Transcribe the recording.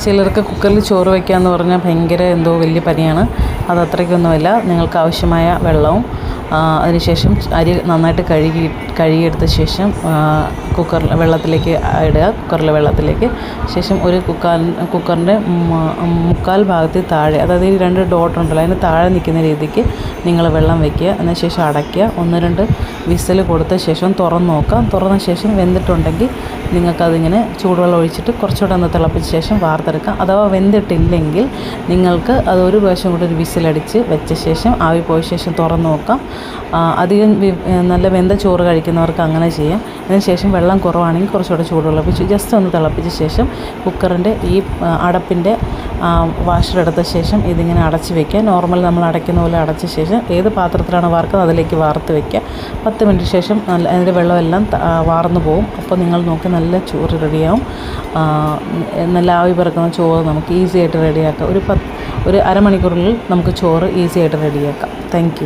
ചിലർക്ക് കുക്കറിൽ ചോറ് വയ്ക്കുക എന്ന് പറഞ്ഞാൽ ഭയങ്കര എന്തോ വലിയ പണിയാണ് അത് അത്രയ്ക്കൊന്നുമല്ല നിങ്ങൾക്ക് ആവശ്യമായ വെള്ളവും അതിനുശേഷം അരി നന്നായിട്ട് കഴുകി കഴുകിയെടുത്ത ശേഷം കുക്കർ വെള്ളത്തിലേക്ക് ഇടുക. കുക്കറിലെ വെള്ളത്തിലേക്ക് ശേഷം ഒരു കുക്കാൽ കുക്കറിന്റെ മുക്കാൽ ഭാഗത്തിൽ താഴെ അതായത് ഈ രണ്ട് ഡോട്ട് ഉണ്ടല്ലോ അതിന് താഴെ നിൽക്കുന്ന രീതിക്ക് നിങ്ങൾ വെള്ളം വെക്കുക അതിനുശേഷം അടയ്ക്കുക. ഒന്ന് രണ്ട് വിസിൽ കൊടുത്ത ശേഷം തുറന്ന് നോക്കാം തുറന്ന ശേഷം വെന്തിട്ടുണ്ടെങ്കിൽ നിങ്ങൾക്കതിങ്ങനെ ചൂടുവെള്ളം ഒഴിച്ചിട്ട് കുറച്ചുകൂടെ ഒന്ന് തിളപ്പിച്ച ശേഷം വാർത്തെടുക്കാം അഥവാ വെന്തിട്ടില്ലെങ്കിൽ നിങ്ങൾക്ക് അത് ഒരു പ്രാവശ്യം കൂടി ഒരു വിസിലടിച്ച് വെച്ച ശേഷം ആവി പോയ ശേഷം തുറന്ന് നോക്കാം. അധികം നല്ല വെന്ത ചോറ് കഴിക്കുന്നവർക്ക് അങ്ങനെ ചെയ്യാം. അതിനുശേഷം വെള്ളം കുറവാണെങ്കിൽ കുറച്ചുകൂടെ ചൂടുള്ള ജസ്റ്റ് ഒന്ന് തിളപ്പിച്ച ശേഷം കുക്കറിന്റെ ഈ അടപ്പിന്റെ വാഷറെടുത്ത ശേഷം ഇതിങ്ങനെ അടച്ച് വെക്കുക. നോർമൽ നമ്മൾ അടയ്ക്കുന്ന പോലെ അടച്ച ശേഷം ഏത് പാത്രത്തിലാണ് വാർക്കുന്നത് അതിലേക്ക് വാർത്ത് വെക്കുക. പത്ത് മിനിറ്റ് ശേഷം നല്ല അതിന്റെ വെള്ളമെല്ലാം വാർന്നു പോകും അപ്പോൾ നിങ്ങൾ നോക്കി നല്ല ചോറ് റെഡിയാവും. നല്ല ആവി പറക്കുന്ന ചോറ് നമുക്ക് ഈസി ആയിട്ട് റെഡിയാക്കാം. ഒരു പത്ത് ഒരു അരമണിക്കൂറിൽ നമുക്ക് ചോറ് ഈസി ആയിട്ട് റെഡിയാക്കാം. താങ്ക്